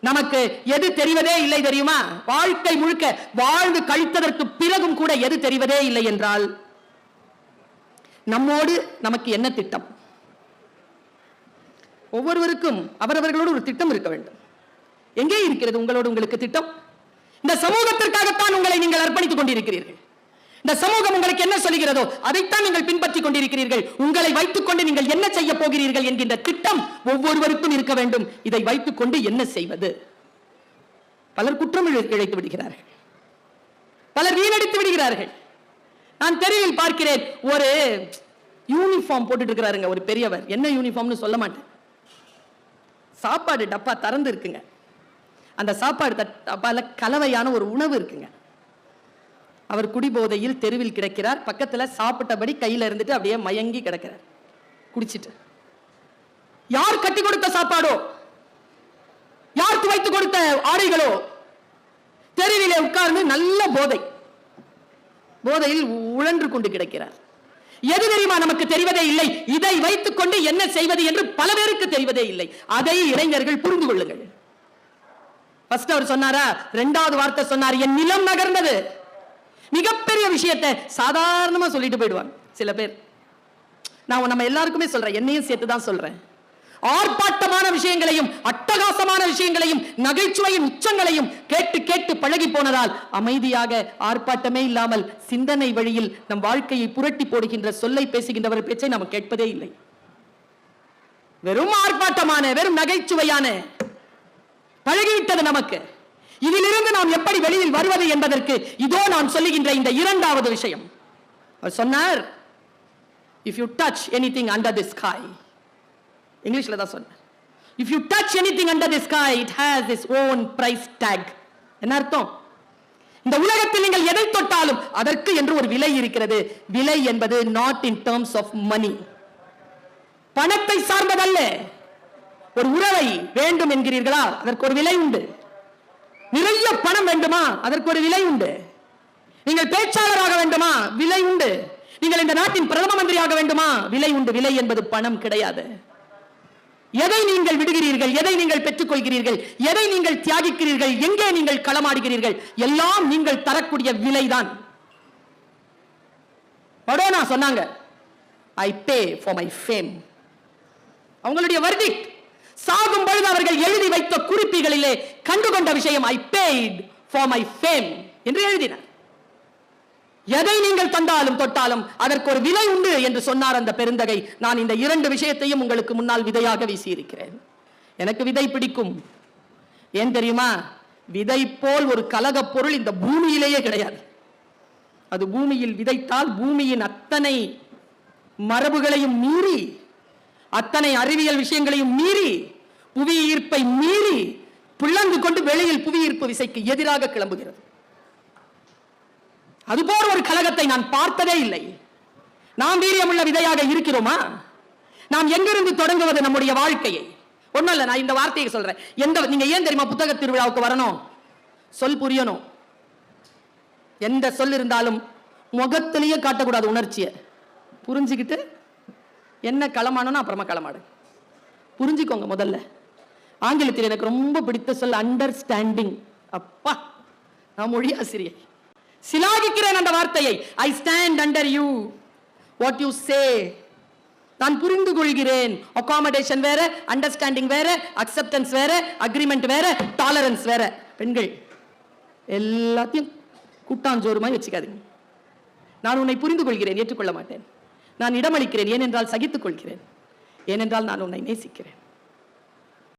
நமக்கு எது தெரிவதே இல்லை தெரியுமா? வாழ்க்கை முழுக்க வாழ்ந்து கழித்ததற்கு பிறகும் கூட எது தெரிவதே இல்லை என்றால் நம்மோடு நமக்கு என்ன திட்டம்? ஒவ்வொருவருக்கும் அவரவர்களோடு ஒரு திட்டம் இருக்க வேண்டும். எங்கே இருக்கிறது உங்களோடு உங்களுக்கு திட்டம்? இந்த சமூகத்திற்காகத்தான் உங்களை நீங்கள் அர்ப்பணித்துக் கொண்டிருக்கிறீர்கள். இந்த சமூகம் உங்களுக்கு என்ன சொல்கிறதோ அதைத்தான் நீங்கள் பின்பற்றிக் கொண்டிருக்கிறீர்கள். உங்களை வைத்துக் கொண்டு நீங்கள் என்ன செய்ய போகிறீர்கள் என்கின்ற திட்டம் ஒவ்வொருவருக்கும் இருக்க வேண்டும். இதை வைத்துக் கொண்டு என்ன செய்வது? பலர் குற்றம் இழைத்து விடுகிறார்கள். பலர் வீணடித்து விடுகிறார்கள். நான் தெருவில் பார்க்கிறேன் ஒரு யூனிஃபார்ம் போட்டுட்டு இருக்கிறாருங்க ஒரு பெரியவர். என்ன யூனிஃபார்ம்னு சொல்ல மாட்டேன். சாப்பாடு டப்பா திறந்து இருக்குங்க. அந்த சாப்பாடு தட்- டப்பால கலவையான ஒரு உணவு இருக்குங்க. அவர் குடிபோதையில் தெருவில் கிடக்கிறார். பக்கத்துல சாப்பிட்டபடி கையில இருந்துட்டு அப்படியே மயங்கி கிடக்கிறார். குடிச்சிட்டு. யார் கட்டி கொடுத்த சாப்பாடோ? யார் துவைத்து கொடுத்த ஆடைகளோ? தெருவிலே உட்கார்ந்து நல்ல போதை. போதையில் உழன்று கொண்டு கிடக்கிறார். எது தெரியுமா நமக்கு தெரிவதே இல்லை. இதை வைத்துக் கொண்டு என்ன செய்வது என்று பல பேருக்கு தெரிவதே இல்லை. அதை இளைஞர்கள் புரிந்து கொள்ளுங்கள். ஃபர்ஸ்ட் அவர் சொன்னாரா? ரெண்டாவது வார்த்தை சொன்னார். என் நிலம் நகர்ந்தது. மிகப்பெரிய விஷயத்தை சாதாரணமா சொல்லிட்டு போயிடுவாங்க. சில பேர். நான் நம்ம எல்லாருக்குமே சொல்றேன். என்னையும் சேர்த்து தான் சொல்றேன். ஆர்ப்பாட்டமான விஷயங்களையும் அட்டகாசமான விஷயங்களையும் நகைச்சுவையின் உச்சங்களையும் கேட்டு கேட்டு பழகி போனதால் அமைதியாக ஆர்ப்பாட்டமே இல்லாமல் சிந்தனை வழியில் நம் வாழ்க்கையை புரட்டி போடுகின்ற சொல்லை பேசுகின்றவர் பேச்சை நாம் கேட்பதே இல்லை. வெறும் ஆர்ப்பாட்டமான வெறும் நகைச்சுவையான பழகிவிட்டது நமக்கு. இதிலிருந்து நாம் எப்படி வெளியில் வருவது என்பதற்கு இதோ நான் சொல்லுகின்ற இந்த இரண்டாவது விஷயம். அவர் சொன்னார் if you touch anything under the sky இங்கிலீஷில் தான் சொன்னார். If you touch anything under the sky it has its own price tag என்ன அர்த்தம்? இந்த உலகத்தில் நீங்கள் எதை தொட்டாலும் அதற்கு என்று ஒரு விலை இருக்கிறது. விலை என்பது not in terms of money பணத்தை சார்ந்ததல்ல. ஒரு உறவை வேண்டும் என்கிறீர்களா? அதற்கு ஒரு விலை உண்டு. நிறைய பணம் வேண்டுமா? அதற்கு ஒரு விலை உண்டு. நீங்கள் பேச்சாளராக வேண்டுமா? விலை உண்டு. நீங்கள் இந்த நாட்டின் பிரதம மந்திரியாக வேண்டுமா? விலை உண்டு. விலை என்பது பணம் கிடையாது. எதை நீங்கள் விடுகிறீர்கள்? எதை நீங்கள் பெற்றுக்கொள்கிறீர்கள்? எதை நீங்கள் தியாகிக்கிறீர்கள்? எங்கே நீங்கள் களமாடுகிறீர்கள்? எல்லாம் நீங்கள் தரக்கூடிய விலைதான். படோனா சொன்னாங்க I pay for my fame அவங்களுடைய வர்டிக் சாகும் பொழுது அவர்கள் எழுதி வைத்த குறிப்பிகளிலே கண்டுகொண்ட விஷயம் I paid for my fame என்று எழுதினார். எதை நீங்கள் தந்தாலும் தொட்டாலும் அதற்கு ஒரு விலை உண்டு என்று சொன்னார் அந்த பெருந்தகை. நான் இந்த இரண்டு விஷயத்தையும் உங்களுக்கு முன்னால் விதையாக வீசியிருக்கிறேன். எனக்கு விதை பிடிக்கும். ஏன் தெரியுமா? விதை போல் ஒரு கலகப் பொருள் இந்த பூமியிலேயே கிடையாது. அது பூமியில் விதைத்தால் பூமியின் அத்தனை மரபுகளையும் மீறி அத்தனை அறிவியல் விஷயங்களையும் மீறி புவி ஈர்ப்பை மீறி பிளந்து கொண்டு வெளியில் புவி ஈர்ப்பு விசைக்கு எதிராக கிளம்புகிறது. அதுபோல் ஒரு கழகத்தை நான் பார்த்ததே இல்லை. நாம் வீரியமுள்ள விதையாக இருக்கிறோமா? நாம் எங்கிருந்து தொடங்குவது நம்முடைய வாழ்க்கையை? ஒண்ணும் இல்ல நான் இந்த வார்த்தையை சொல்றேன். எந்த நீங்க ஏன் தெரியுமா புத்தக திருவிழாவுக்கு வரணும்? சொல் புரியணும். எந்த சொல் இருந்தாலும் முகத்திலேயே காட்டக்கூடாது உணர்ச்சியை. புரிஞ்சுக்கிட்டு என்ன களமானோ அப்புறமா களமாடு. புரிஞ்சுக்கோங்க முதல்ல. ஆங்கிலத்தில் எனக்கு ரொம்ப பிடித்த சொல் அண்டர்ஸ்டாண்டிங் அப்பா நான் மொழி ஆசிரியை. சிலாகிக்கிறேன் அந்த வார்த்தையை. ஐ ஸ்டாண்ட் அண்டர் யூ வாட் யூ சே நான் புரிந்து கொள்கிறேன். அகாமடேஷன் வேற அண்டர்ஸ்டாண்டிங் வேற அக்செப்டன்ஸ் வேற அக்ரிமெண்ட் வேற டாலரன்ஸ் வேற. பெண்கள் எல்லாத்தையும் கூட்டாஞ்சோறுமாய் வச்சுக்காதீங்க. நான் உன்னை புரிந்து கொள்கிறேன் ஏற்றுக்கொள்ள மாட்டேன். நான் இடமளிக்கிறேன் ஏனென்றால் சகித்துக் கொள்கிறேன் ஏனென்றால் நான் உன்னை நேசிக்கிறேன்.